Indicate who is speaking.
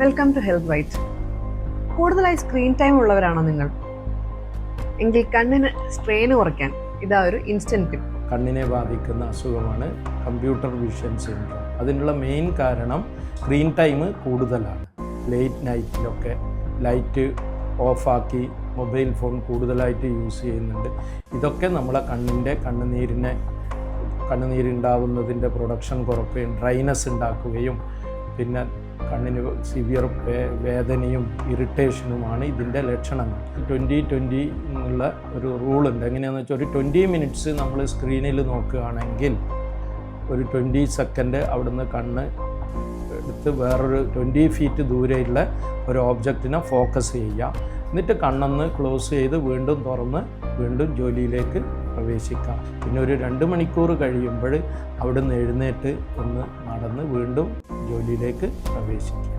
Speaker 1: Welcome to health white കൂടുതലായി screen time ഉള്ളവരാണോ നിങ്ങൾ? എങ്കിൽ കണ്ണിന് സ്ട്രെയിൻ കുറയ്ക്കാൻ ഇതാ ഒരു ഇൻസ്റ്റന്റ് ടിപ്പ്
Speaker 2: കണ്ണിനെ ബാധിക്കുന്ന അസുഖമാണ് കമ്പ്യൂട്ടർ വിഷൻ സിൻഡ്രോം അതിനുള്ള മെയിൻ കാരണം സ്ക്രീൻ ടൈം കൂടുതലാണ്. ലേറ്റ് നൈറ്റിലൊക്കെ ലൈറ്റ് ഓഫാക്കി മൊബൈൽ ഫോൺ കൂടുതലായിട്ട് യൂസ് ചെയ്യുന്നുണ്ട്. ഇതൊക്കെ നമ്മളെ കണ്ണിന്റെ കണ്ണുനീരിനെ കണ്ണുനീരുണ്ടാവുന്നതിന്റെ പ്രൊഡക്ഷൻ കുറക്കുകയും ഡ്രൈനസ് ഉണ്ടാക്കുകയും പിന്നെ കണ്ണിന് സിവിയർ വേദനയും ഇറിറ്റേഷനുമാണ് ഇതിന്റെ ലക്ഷണങ്ങൾ. ട്വന്റി ട്വന്റി എന്നുള്ള ഒരു റൂളുണ്ട് എങ്ങനെയാണെന്ന് വെച്ചാൽ ഒരു ട്വന്റി മിനിറ്റ്സ് നമ്മൾ സ്ക്രീനിൽ നോക്കുകയാണെങ്കിൽ ഒരു ട്വന്റി സെക്കൻഡ് അവിടുന്ന് കണ്ണ് എടുത്ത് വേറൊരു ട്വന്റി ഫീറ്റ് ദൂരെയുള്ള ഒരു ഓബ്ജക്റ്റിനെ ഫോക്കസ് ചെയ്യുക. എന്നിട്ട് കണ്ണൊന്ന് ക്ലോസ് ചെയ്ത് വീണ്ടും തുറന്ന് വീണ്ടും ജോലിയിലേക്ക് പ്രവേശിക്കാം പിന്നെ ഒരു രണ്ട് മണിക്കൂർ കഴിയുമ്പോൾ അവിടുന്ന് എഴുന്നേറ്റ് ഒന്ന് നടന്ന് വീണ്ടും ജോലിയിലേക്ക് പ്രവേശിക്കാം.